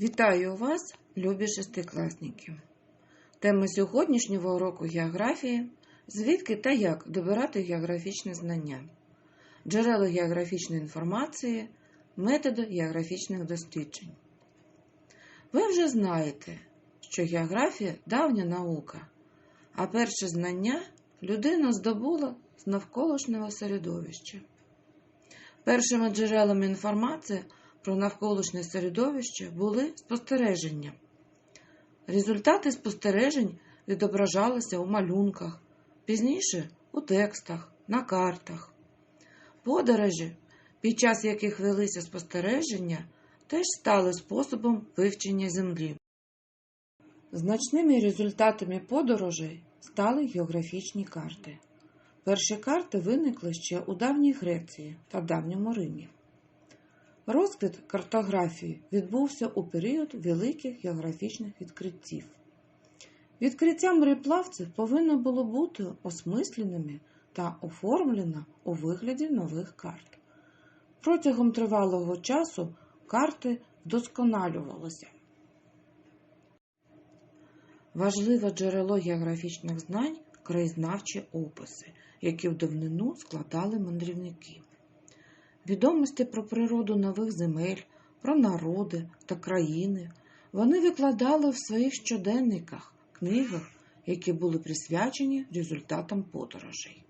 Вітаю вас, любі шестикласники! Тема сьогоднішнього уроку географії звідки та як добирати географічне знання, джерела географічної інформації, методи географічних досліджень. Ви вже знаєте, що географія давня наука, а перше знання людина здобула з навколишнього середовища. Першими джерелами інформації про навколишнє середовище були спостереження. Результати спостережень відображалися у малюнках, пізніше у текстах, на картах. Подорожі, під час яких велися спостереження, теж стали способом вивчення землі. Значними результатами подорожей стали географічні карти. Перші карти виникли ще у давній Греції та давньому Римі. Розквіт картографії відбувся у період великих географічних відкриттів. Відкриття мореплавців повинно було бути осмисленими та оформлено у вигляді нових карт. Протягом тривалого часу карти вдосконалювалися. Важливе джерело географічних знань краєзнавчі описи, які в давнину складали мандрівники. Відомості про природу нових земель, про народи та країни вони викладали в своїх щоденниках, книгах, які були присвячені результатам подорожей.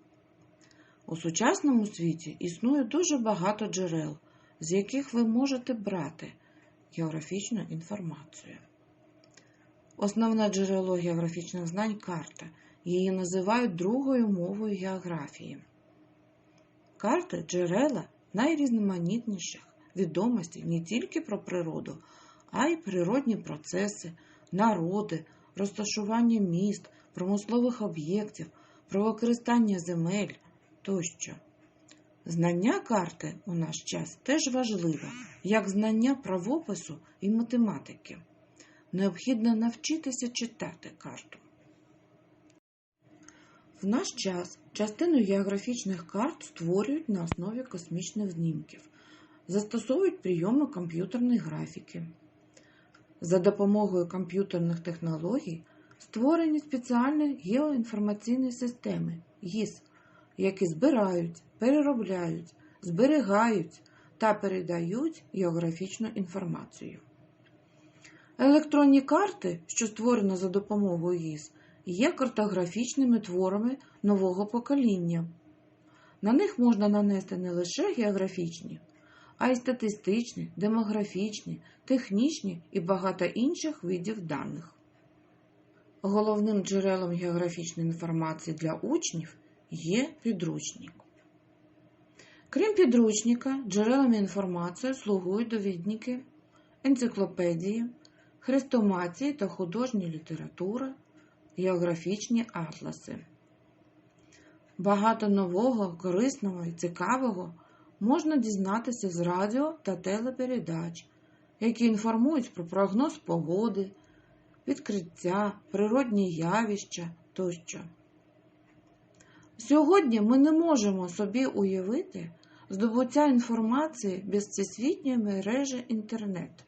У сучасному світі існує дуже багато джерел, з яких ви можете брати географічну інформацію. Основне джерело географічних знань карта. Її називають другою мовою географії. Карти джерела найрізноманітніших відомостей не тільки про природу, а й природні процеси, народи, розташування міст, промислових об'єктів, про використання земель тощо. Знання карти у наш час теж важливе, як знання правопису і математики. Необхідно навчитися читати карту. В наш час частину географічних карт створюють на основі космічних знімків, застосовують прийоми комп'ютерної графіки. За допомогою комп'ютерних технологій створені спеціальні геоінформаційні системи ГІС, які збирають, переробляють, зберігають та передають географічну інформацію. Електронні карти, що створено за допомогою ГІС, є картографічними творами нового покоління. На них можна нанести не лише географічні, а й статистичні, демографічні, технічні і багато інших видів даних. Головним джерелом географічної інформації для учнів є підручник. Крім підручника, джерелами інформації слугують довідники, енциклопедії, хрестоматії та художня література, географічні атласи. Багато нового, корисного і цікавого можна дізнатися з радіо та телепередач, які інформують про прогноз погоди, відкриття, природні явища тощо. Сьогодні ми не можемо собі уявити здобуття інформації без всесвітньої мережі інтернет.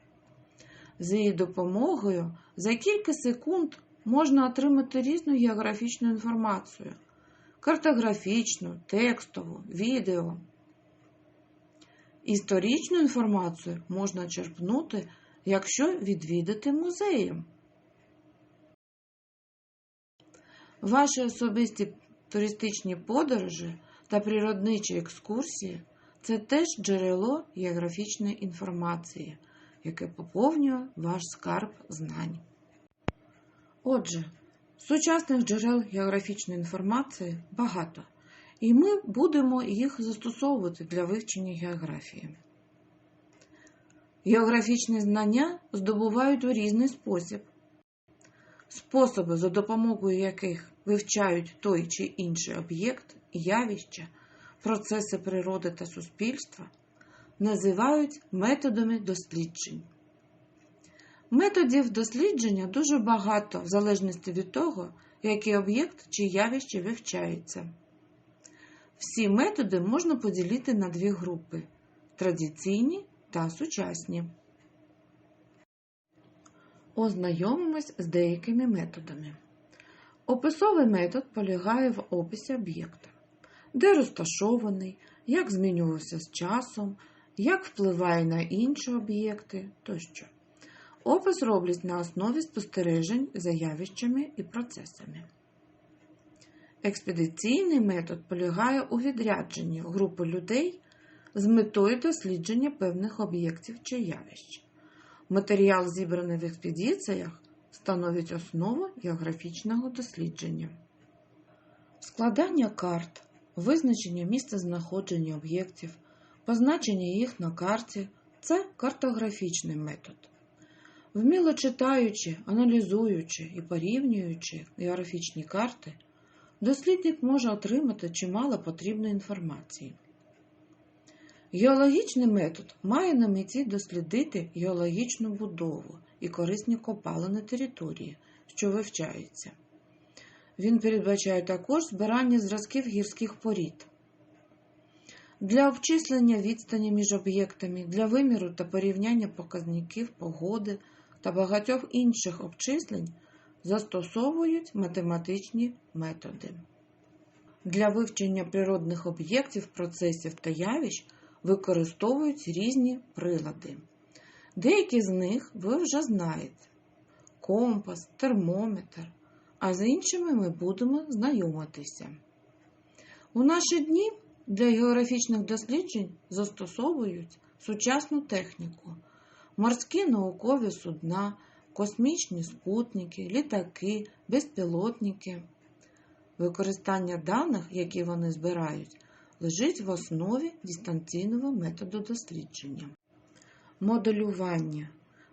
З її допомогою за кілька секунд можна отримати різну географічну інформацію картографічну, текстову, відео. Історичну інформацію можна черпнути, якщо відвідати музеї. Ваші особисті туристичні подорожі та природничі екскурсії це теж джерело географічної інформації, яке поповнює ваш скарб знань. Отже, сучасних джерел географічної інформації багато, і ми будемо їх застосовувати для вивчення географії. Географічні знання здобувають у різний спосіб. Способи, за допомогою яких вивчають той чи інший об'єкт, явища, процеси природи та суспільства, називають методами досліджень. Методів дослідження дуже багато в залежності від того, який об'єкт чи явище вивчається. Всі методи можна поділити на дві групи традиційні та сучасні. Ознайомимось з деякими методами. Описовий метод полягає в описі об'єкта, де розташований, як змінювався з часом, як впливає на інші об'єкти тощо. Опис роблять на основі спостережень за явищами і процесами. Експедиційний метод полягає у відрядженні групи людей з метою дослідження певних об'єктів чи явищ. Матеріал, зібраний в експедиціях, становить основу географічного дослідження. Складання карт, визначення місця знаходження об'єктів, позначення їх на карті це картографічний метод. Вміло читаючи, аналізуючи і порівнюючи географічні карти, дослідник може отримати чимало потрібної інформації. Геологічний метод має на меті дослідити геологічну будову і корисні копалини території, що вивчаються. Він передбачає також збирання зразків гірських порід. Для обчислення відстані між об'єктами, для виміру та порівняння показників погоди та багатьох інших обчислень застосовують математичні методи. Для вивчення природних об'єктів, процесів та явищ використовують різні прилади. Деякі з них ви вже знаєте: компас, термометр, а з іншими ми будемо знайомитися. У наші дні для географічних досліджень застосовують сучасну техніку, морські наукові судна, космічні спутники, літаки, безпілотники. Використання даних, які вони збирають, лежить в основі дистанційного методу дослідження. Моделювання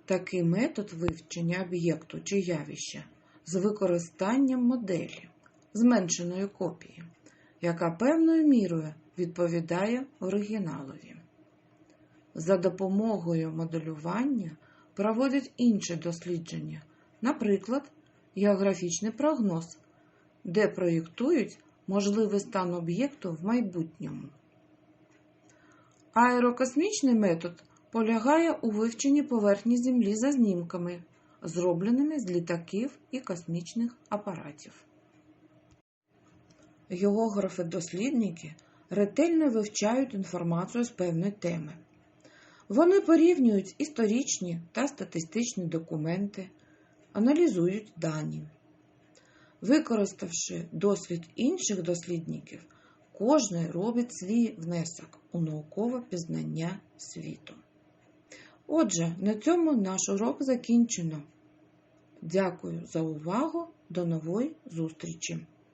такий метод вивчення об'єкту чи явища з використанням моделі, зменшеної копії, яка певною мірою відповідає оригіналові. За допомогою моделювання проводять інші дослідження, наприклад, географічний прогноз, де проєктують можливий стан об'єкту в майбутньому. Аерокосмічний метод полягає у вивченні поверхні Землі за знімками, зробленими з літаків і космічних апаратів. Географи-дослідники ретельно вивчають інформацію з певної теми. Вони порівнюють історичні та статистичні документи, аналізують дані. Використавши досвід інших дослідників, кожен робить свій внесок у наукове пізнання світу. Отже, на цьому наш урок закінчено. Дякую за увагу. До нової зустрічі!